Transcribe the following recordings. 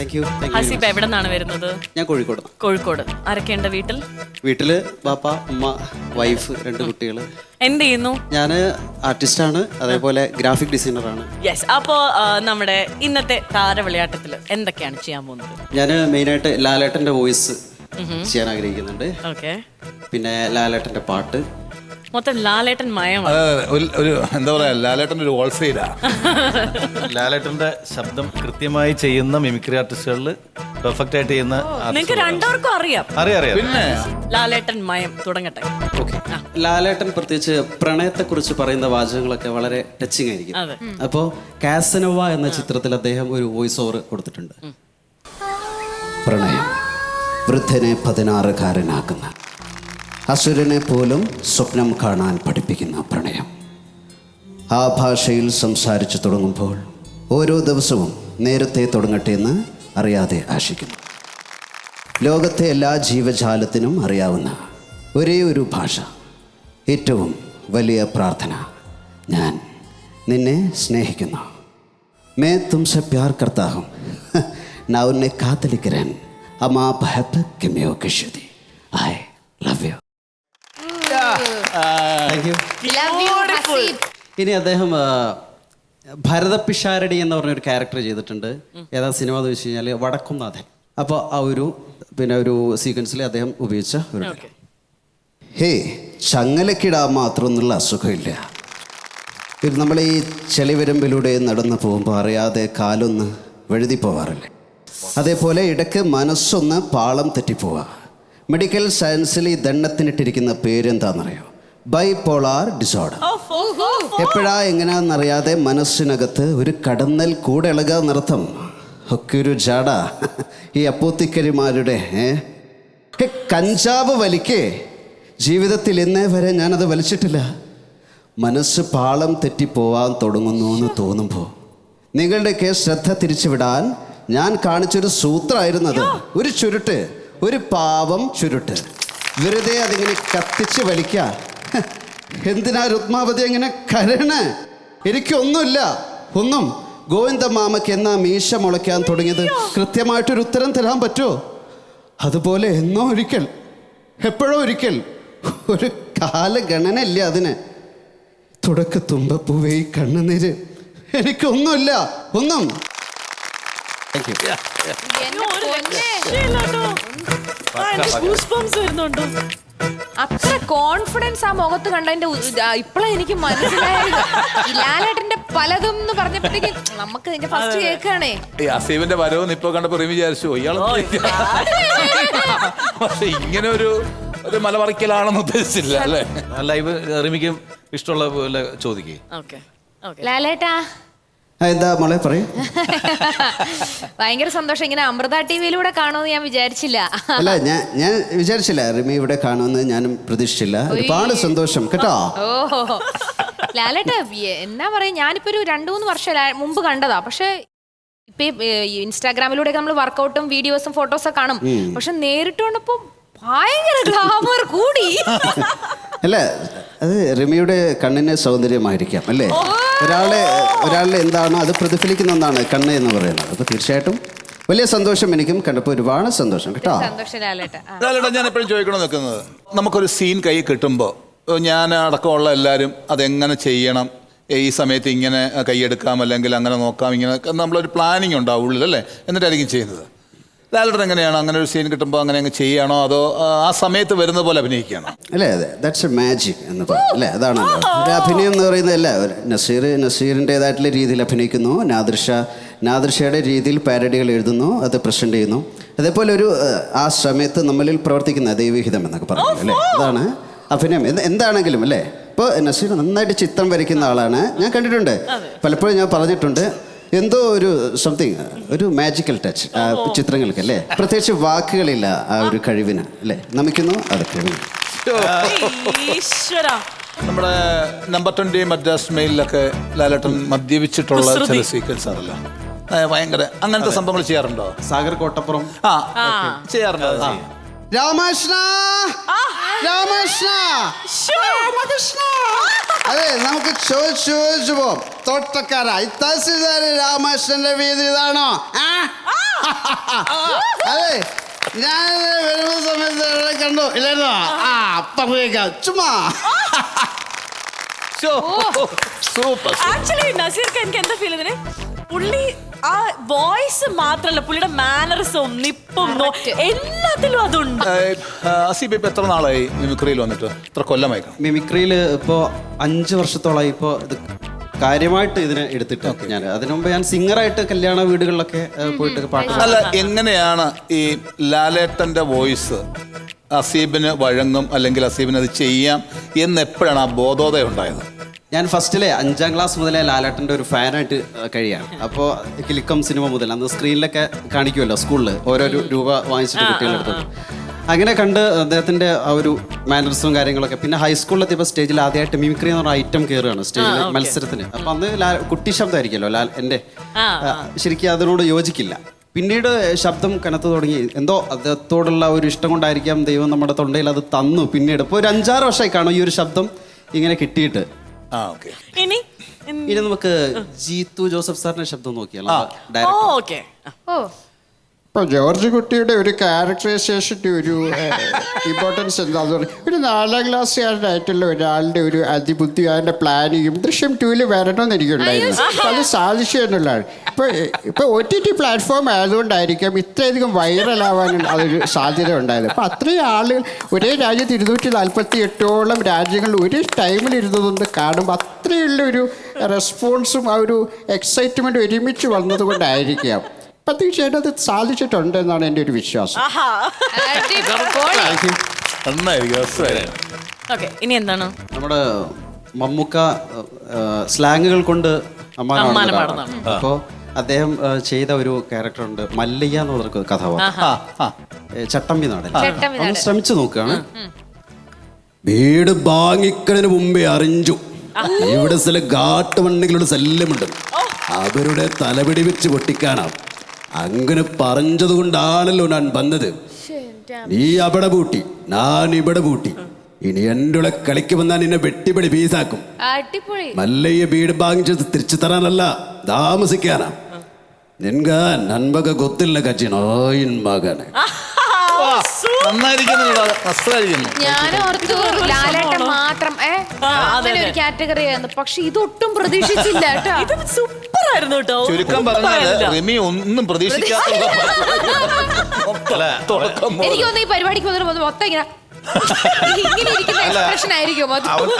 Thank you Haseeb എവിടെ നിന്നാണ് വരുന്നത്? ഞാൻ കോഴിക്കോട്. കോഴിക്കോട്. ആരൊക്കെയുണ്ട് വീട്ടിൽ? വീട്ടിൽ ബാപ്പ ഉമ്മ വൈഫ് രണ്ട് കുട്ടികൾ എന്ത് ചെയ്യുന്നു? ഞാൻ ആണ് അതേപോലെ ഗ്രാഫിക് ഡിസൈനർ ആണ് യെസ് അപ്പോ ആ, നമ്മുടെ ഇന്നത്തെ താരവിളയാട്ടത്തിൽ എന്തൊക്കെയാണ് ചെയ്യാൻ പോകുന്നത്? ഞാൻ മെയിനായിട്ട് ലാലേട്ടന്റെ വോയിസ് ചെയ്യാൻ ആഗ്രഹിക്കുന്നുണ്ട്. ഓക്കെ പിന്നെ ലാലേട്ടന്റെ പാട്ട്. മൊത്തം ലാലേട്ടൻ മയമാണ് അതെ, അതെ. ഒരു- ഒരു എന്താ പറയാ ലാലേട്ടന്റെ ഒരു ഹോൾസെയിലാ ലാലേട്ടന്റെ ശബ്ദം കൃത്യമായി ചെയ്യുന്ന മിമിക്രി ആർട്ടിസ്റ്റുകളിൽ പെർഫെക്റ്റ് ആയിട്ട് ചെയ്യുന്ന നിങ്ങൾക്ക് രണ്ടുപേർക്കും അറിയാം. അറിയാം അറിയാം. പിന്നെ? ലാലേട്ടൻ മയം തുടങ്ങട്ടെ. ഓക്കെ. ലാലേട്ടൻ പ്രത്യേകിച്ച് പ്രണയത്തെക്കുറിച്ച് പറയുന്ന വാചകങ്ങളൊക്കെ വളരെ ടച്ചിങ് ആയിരിക്കും. അതെ. അപ്പോൾ കാസനോവ എന്ന ചിത്രത്തിൽ അദ്ദേഹം ഒരു വോയിസ് ഓവർ കൊടുത്തിട്ടുണ്ട്. പ്രണയം വൃദ്ധനെ പതിനാറുകാരനാക്കുന്ന അസുരനെ പോലും സ്വപ്നം കാണാൻ പഠിപ്പിക്കുന്ന പ്രണയം. ആ ഭാഷയിൽ സംസാരിച്ചു തുടങ്ങുമ്പോൾ ഓരോ ദിവസവും നേരത്തെ തുടങ്ങട്ടെ എന്ന് അറിയാതെ ആശിക്കുന്നു. ലോകത്തെ എല്ലാ ജീവജാലത്തിനും അറിയാവുന്ന ഒരേ ഒരു ഭാഷ. ഏറ്റവും വലിയ പ്രാർത്ഥന ഞാൻ നിന്നെ സ്നേഹിക്കുന്നു മേ തുംസ പ്യാർ കർത്താ ഹും കാത്തലിക്കരൻ അമാ ഭയത്ത് കെമിയോ കശ്യതി. I love you. ഇനി അദ്ദേഹം ഭരതപിഷാരടി എന്ന് പറഞ്ഞൊരു ക്യാരക്ടർ ചെയ്തിട്ടുണ്ട്. ഏതാ സിനിമ എന്ന് വെച്ച് കഴിഞ്ഞാൽ വടക്കുംനാഥൻ. അപ്പോൾ ആ ഒരു പിന്നെ ഒരു സീക്വൻസിൽ അദ്ദേഹം ഉപയോഗിച്ച ഒരു. ഹേ ചങ്ങലക്കിടാൻ മാത്രമൊന്നുള്ള അസുഖമില്ല. ഇത് നമ്മൾ ഈ ചെളിവരമ്പിലൂടെ നടന്നു പോകുമ്പോൾ അറിയാതെ കാലൊന്ന് വഴുതി പോവാറില്ലേ. അതേപോലെ ഇടയ്ക്ക് മനസ്സൊന്ന് പാളം തെറ്റിപ്പോവുക മെഡിക്കൽ സയൻസിൽ ഈ ദണ്ണത്തിനിട്ടിരിക്കുന്ന പേരെന്താണെന്നറിയോ ബൈപോളാർ ഡിസോർഡർ എപ്പോഴാ എങ്ങനെയാണെന്നറിയാതെ മനസ്സിനകത്ത് ഒരു കടന്നൽ കൂടെ ഇളകുക എന്നർത്ഥം ഒക്കെ ഒരു ജാട. ഈ അപ്പൂത്തിക്കരിമാരുടെ കഞ്ചാവ് വലിക്കേ. ജീവിതത്തിൽ ഇന്നേ വരെ ഞാനത് വലിച്ചിട്ടില്ല. മനസ്സ് പാളം തെറ്റിപ്പോവാൻ തുടങ്ങുന്നു എന്ന് തോന്നുമ്പോൾ നിങ്ങളുടെയൊക്കെ ശ്രദ്ധ തിരിച്ചുവിടാൻ ഞാൻ കാണിച്ചൊരു സൂത്രമായിരുന്നത് ഒരു ചുരുട്ട് ഒരു പാവം ചുരുട്ട്. വെറുതെ അതിങ്ങനെ കത്തിച്ച് വലിക്ക. ഹ്, എന്തിനാ രുക്മാവതി അങ്ങനെ കരണ് എനിക്കൊന്നുമില്ല. ഒന്നും. ഗോവിന്ദ മാമയ്ക്ക് എന്നാ മീശ മുളയ്ക്കാൻ തുടങ്ങിയത്? കൃത്യമായിട്ടൊരു ഉത്തരം തരാൻ പറ്റുമോ അതുപോലെ എന്നോ ഒരിക്കൽ. എപ്പോഴോ ഒരിക്കൽ. ഒരു കാലഗണനയില്ല അതിന്. തുടക്കത്തുമ്പ പൂവേ കണ്ണുനീര്. എനിക്കൊന്നുമില്ല. ഒന്നും. താങ്ക് യു വരുന്നുണ്ടോ? അത്ര കോൺഫിഡൻസ് ആ മുഖത്ത് കണ്ടതിന്റെ ഇപ്പഴാ എനിക്ക് മനസ്സിലായത്. ഈ ലാലേട്ടന്റെ പലതും എന്ന് പറഞ്ഞപ്പോഴത്തേക്ക് നമുക്ക് ഇതിന്റെ ഫസ്റ്റ് കേൾക്കാണേ ഈ അസീബിന്റെ വരവെന്ന് ഇപ്പൊ കണ്ടപ്പോ റിമി വിചാരിച്ചു ഇയാൾ പക്ഷെ ഇങ്ങനെ ഒരു ഒരു മലമറിക്കലാണെന്ന് ഉദ്ദേശിച്ചില്ല അല്ലേ? ലൈവ് റിമിക്കും ഇഷ്ടമുള്ള പോലെ ചോദിക്കേ. ഓക്കെ ഓക്കെ ലാലേട്ടാ ആ, എന്താ മോളെ പറയൂ? ഭയങ്കര സന്തോഷം. ഇങ്ങനെ അമൃത ടി വിയിലൂടെ കാണുമെന്ന് ഞാൻ വിചാരിച്ചില്ല. അല്ല ഞാൻ ഞാൻ വിചാരിച്ചില്ല റിമി ഇവിടെ കാണുമെന്ന് ഞാനും പ്രതീക്ഷിച്ചില്ല. ഒരുപാട് സന്തോഷം കേട്ടോ? ഓഹോ. ലാലേട്ട എന്നാ പറയാ ഞാനിപ്പോ ഒരു രണ്ടു മൂന്ന് വർഷം മുമ്പ് കണ്ടതാ. പക്ഷെ ഇപ്പൊ ഇൻസ്റ്റാഗ്രാമിലൂടെ നമ്മൾ വർക്കൗട്ടും വീഡിയോസും ഫോട്ടോസും കാണും. പക്ഷെ നേരിട്ട് കണ്ടപ്പോ ഭയങ്കര ഗ്ലാമർ കൂടി. അല്ല അത് റിമിയുടെ കണ്ണിന് സൗന്ദര്യമായിരിക്കാം അല്ലേ? ഒരാളെ ഒരാളെ എന്താണോ അത് പ്രതിഫലിക്കുന്ന ഒന്നാണ് കണ്ണ് എന്ന് പറയുന്നത്. അപ്പൊ തീർച്ചയായിട്ടും വലിയ സന്തോഷം എനിക്കും കണ്ടപ്പോൾ ഒരുപാട് സന്തോഷം കേട്ടോ. സന്തോഷം ലാലേട്ട ആ. ലാലേട്ടാ ഞാൻ എപ്പോഴും ചോദിക്കണം നിൽക്കുന്നത് നമുക്കൊരു സീൻ കൈ കിട്ടുമ്പോൾ ഞാൻ അടക്കമുള്ള എല്ലാവരും അതെങ്ങനെ ചെയ്യണം? ഈ സമയത്ത് ഇങ്ങനെ കൈയെടുക്കാം അല്ലെങ്കിൽ അങ്ങനെ നോക്കാം ഇങ്ങനെ നമ്മളൊരു പ്ലാനിങ് ഉണ്ടാവുള്ളിൽ അല്ലേ? എന്നിട്ടായിരിക്കും ചെയ്യുന്നത്. ലാലേട്ടൻ എങ്ങനെയാണ്? അങ്ങനെ ഒരു സീൻ കിട്ടുമ്പോൾ അങ്ങനെ അങ്ങ് ചെയ്യണോ? അതോ ആ, സമയത്ത് വരുന്ന പോലെ അഭിനയിക്കുകയാണോ? അല്ലേ അതെ. ദാറ്റ്സ് എ മാജിക് എന്ന് പറയും അല്ലേ അതാണ്. ഒരു അഭിനയം എന്ന് പറയുന്നത് അല്ല നസീർ നസീറിന്റെതായിട്ടുള്ള രീതിയിൽ അഭിനയിക്കുന്നു. നാദൃഷ നാദൃഷയുടെ രീതിയിൽ പാരഡികൾ എഴുതുന്നു അത് പ്രസന്റ് ചെയ്യുന്നു. അതേപോലെ ഒരു ആ സമയത്ത് നമ്മളിൽ പ്രവർത്തിക്കുന്ന ദൈവഹിതം എന്നൊക്കെ പറയുന്നത് അല്ലേ? അതാണ് അഭിനയം. എന്ത് എന്താണെങ്കിലും അല്ലേ? ഇപ്പോൾ നസീർ നന്നായിട്ട് ചിത്രം വരയ്ക്കുന്ന ആളാണ്. ഞാൻ കണ്ടിട്ടുണ്ട്. പലപ്പോഴും ഞാൻ പറഞ്ഞിട്ടുണ്ട്. എന്തോ ഒരു സംതിങ് ഒരു മാജിക്കൽ ടച്ച് ചിത്രങ്ങൾക്ക് അല്ലേ? പ്രത്യേകിച്ച് വാക്കുകളില്ല ആ ഒരു കഴിവിന് അല്ലേ? നമിക്കുന്നു അതൊക്കെ നമ്മുടെ നമ്പർ ട്വന്റി മദ്രാസ് മെയിലൊക്കെ ലാലേട്ടൻ മദ്യപിച്ചിട്ടുള്ള ചില സീക്വൻസ് ആണല്ലോ. ഭയങ്കര അങ്ങനത്തെ സംഭവങ്ങൾ ചെയ്യാറുണ്ടോ? സാഗർ കോട്ടപ്പുറം. ആ ചെയ്യാറുണ്ടോ. രാമകൃഷ്ണ! രാമകൃഷ്ണ. രാമകൃഷ്ണ. അതെ നമുക്ക് ചോദിച്ചു ചോദിച്ചു പോം. തോട്ടക്കാര. തഹസിൽദാർ രാമകൃഷ്ണന്റെ വീതി ഇതാണോ? ആ? അതെ ഞാൻ വരുന്ന സമയത്ത് എവിടെ കണ്ടു. ഇല്ലായിരുന്നോ? ആ പറഞ്ഞേക്കാം ചുമ്മാ. സൂപ്പർ ആക്ച്വലി നസീർക്ക് എനിക്ക് എന്താ ഫീൽ ഇതിന്? പുള്ളി ആ വോയിസ് മാത്രല്ല പുള്ളിയുടെ മാനറിസവും നിപ്പും നോ- എല്ലാത്തിലും അതുണ്ട്. അസീബ് ഇപ്പൊ എത്ര നാളായി മിമിക്രിയിൽ വന്നിട്ട്? എത്ര കൊല്ലമായി കാണും? മിമിക്രിയിൽ ഇപ്പോൾ അഞ്ച് വർഷത്തോളമായി ഇപ്പോൾ ഇത് കാര്യമായിട്ട് ഇതിനെ എടുത്തിട്ട് ഞാൻ. അതിനു മുമ്പ് ഞാൻ സിംഗറായിട്ട് കല്യാണ വീടുകളിലൊക്കെ ഏ, പോയിട്ട് പാട്ട് അല്ല എങ്ങനെയാണ് ഈ ലാലേട്ടന്റെ വോയിസ് അസീബിന് വഴങ്ങും അല്ലെങ്കിൽ അസീബിന് അത് ചെയ്യാം എന്ന് എപ്പോഴാണ് ആ ബോധോദയം ഉണ്ടായത്? ഞാൻ ഫസ്റ്റിലെ അഞ്ചാം ക്ലാസ് മുതലേ ലാലേട്ടന്റെ ഒരു ഫാനായിട്ട് കഴിയാണ്. അപ്പോൾ കിലിക്കം സിനിമ മുതൽ അന്ന് സ്ക്രീനിലൊക്കെ കാണിക്കുമല്ലോ സ്കൂളിൽ ഓരോ രൂപ വാങ്ങിച്ചിട്ട് കുട്ടികളെടുത്തു അങ്ങനെ കണ്ട് അദ്ദേഹത്തിന്റെ ആ ഒരു മാനറിസവും കാര്യങ്ങളൊക്കെ പിന്നെ ഹൈസ്കൂളിലെത്തിയപ്പോൾ സ്റ്റേജിൽ ആദ്യമായിട്ട് മിമിക്രി എന്ന് പറഞ്ഞ ഐറ്റം കയറുകയാണ് സ്റ്റേജിൽ മത്സരത്തിന്. അപ്പോൾ അന്ന് ലാ കുട്ടി ശബ്ദമായിരിക്കുമല്ലോ ലാൽ എന്റെ. ശരിക്കും അതിനോട് യോജിക്കില്ല. പിന്നീട് ശബ്ദം കനത്തു തുടങ്ങി. എന്തോ അദ്ദേഹത്തോടുള്ള ഒരു ഇഷ്ടം കൊണ്ടായിരിക്കാം ദൈവം നമ്മുടെ തൊണ്ടയിൽ അത് തന്നു. പിന്നീട് ഇപ്പോൾ ഒരു അഞ്ചാറ് വർഷമായി കാണും ഈ ഒരു ശബ്ദം ഇങ്ങനെ കിട്ടിയിട്ട്. ആ ഓക്കെ. ഇനി? ഇനി നമുക്ക് ജീത്തു ജോസഫ് സാറിന്റെ ശബ്ദം നോക്കിയാലോ? Director okay. ഓ. ഇപ്പോൾ ജോർജ് കുട്ടിയുടെ ഒരു ക്യാരക്ടറൈസേഷന്റെ ഒരു ഇമ്പോർട്ടൻസ് എന്താന്ന് പറഞ്ഞാൽ ഒരു നാലാം ക്ലാസ്സുകാരനായിട്ടുള്ള ഒരാളുടെ ഒരു അതിബുദ്ധി അതിന്റെ പ്ലാനിങ്ങും ദൃശ്യം ടൂവിൽ വരണമെന്ന് എനിക്കുണ്ടായിരുന്നു. അത് സാധിച്ചു എന്നുള്ളതാണ്. ഇപ്പൊ ഇപ്പൊ ഒ ടി ടി പ്ലാറ്റ്ഫോം ആയതുകൊണ്ടായിരിക്കാം ഇത്രയധികം വൈറലാവാനും അതൊരു സാധ്യത ഉണ്ടായത്. അപ്പൊ അത്രയും ആളുകൾ ഒരേ രാജ്യത്ത് ഇരുന്നൂറ്റി നാൽപ്പത്തി എട്ടോളം രാജ്യങ്ങൾ ഒരു ടൈമിൽ ഇരുന്നതുകൊണ്ട് കാണുമ്പോൾ അത്രയുള്ള ഒരു റെസ്പോൺസും ആ ഒരു എക്സൈറ്റ്മെന്റ് ഒരുമിച്ച് വന്നതുകൊണ്ടായിരിക്കാം. തീർച്ചയായിട്ടും അത് സാധിച്ചിട്ടുണ്ട് എന്നാണ് എന്റെ ഒരു വിശ്വാസം. ആഹാ. അടിപൊളി. നന്നായിരിക്കും രസമായിരുന്നു. ഓക്കെ ഇനി എന്താണ്? നമ്മുടെ മമ്മൂക്ക സ്ലാങ്ങുകൾ കൊണ്ട് അപ്പോ അദ്ദേഹം ചെയ്ത ഒരു ക്യാരക്ടർ ഉണ്ട് മല്ലയ്യ എന്ന് പറഞ്ഞ കഥാപാത്രം. ആ ആ. ഏ, ചട്ടമ്പി നാടൻ. ഒന്ന്. ശ്രമിച്ചു നോക്കുകയാണ്. വീട് വാങ്ങിക്കണതിന് മുമ്പേ അറിഞ്ഞു. ഇവിടെ ചില കാട്ടുവണ്ടികളുടെ ശല്യമുണ്ട്. അവരുടെ തലപിടി വെച്ച് പൊട്ടിക്കാനാണ് അങ്ങനെ പറഞ്ഞത് കൊണ്ടാണല്ലോ ഞാൻ വന്നത്. നീ അവിടെ പൂട്ടി ഞാൻ ഇവിടെ പൂട്ടി. ഇനി എന്റെ ഉള്ള കളിക്ക് വന്നാൽ നിന്നെ വെട്ടിപ്പടി പീസാക്കും. മല്ലയ്യ വീട് വാങ്ങിച്ചത് തിരിച്ചു തരാനല്ല താമസിക്കാനാ. നിൻക നന്മക ഗൊത്തില്ല കച്ചിനോയിൻ മകനെ. ഞാൻ ഓർത്തു ലാലേട്ടൻ മാത്രം ഏ? അങ്ങനെ ഒരു കാറ്റഗറി ആയിരുന്നു. പക്ഷെ ഇതൊട്ടും പ്രതീക്ഷിച്ചില്ല കേട്ടോ. ഇത് കേട്ടോ. ചുരുക്കം പറഞ്ഞാൽ പറഞ്ഞാൽ റിമി ഒന്നും പ്രതീക്ഷിക്കാത്ത തുടക്കം. എനിക്ക് തോന്നുന്നു ഈ പരിപാടിക്ക് വന്നിട്ട് മൊത്തം- ഇങ്ങനെ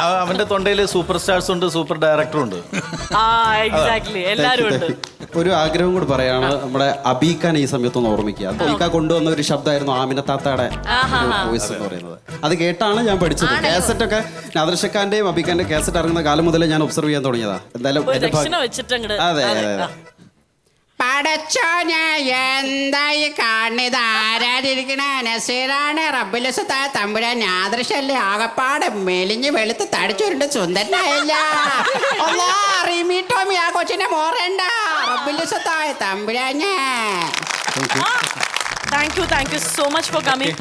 അവന്റെ തൊണ്ടയിൽ സൂപ്പർ സ്റ്റാർസ് ഉണ്ട് സൂപ്പർ ഡയറക്ടറും ഉണ്ട്. ആ എക്സാക്ട്ലി എല്ലാരും ഉണ്ട്. ഒരു ആഗ്രഹം കൂടി പറയാണ് നമ്മുടെ അബീഖാൻ ഈ സമയത്തൊന്ന് ഓർമ്മിക്കുക. അബീക്ക കൊണ്ടുവന്ന ഒരു ശബ്ദമായിരുന്നു ആമിന താത്തയുടെ വോയിസ് എന്ന് പറയുന്നത്. അത് കേട്ടാണ് ഞാൻ പഠിച്ചത്. കാസറ്റ് ഒക്കെ നാദർഷക്കാന്റെയും അബീഖാന്റെ കാസറ്റ് ഇറങ്ങുന്ന കാലം മുതലേ ഞാൻ ഒബ്സർവ് ചെയ്യാൻ തുടങ്ങിയതാ. എന്തായാലും അതെ എന്റെ ഭാഗ്യം- ദക്ഷിണ അതെ അതെ അതെ ഞാൻ എന്തായി കാണിത് ആരാതിരിക്കണ നസീറാണ് റബ്ബുലസത്ത തമ്പുരാൻ ഞാദൃശല്ലേ ആകപ്പാടെ മെലിഞ്ഞ് വെളുത്ത് തടിച്ചുരുണ്ട് സുന്ദരനായില്ല. ഒന്നാ റിമി ടോമി ആ കൊച്ചിനെ മോറണ്ട റബ്ബുലസത്തായ തമ്പുരാനെ. Thank you thank you so much for coming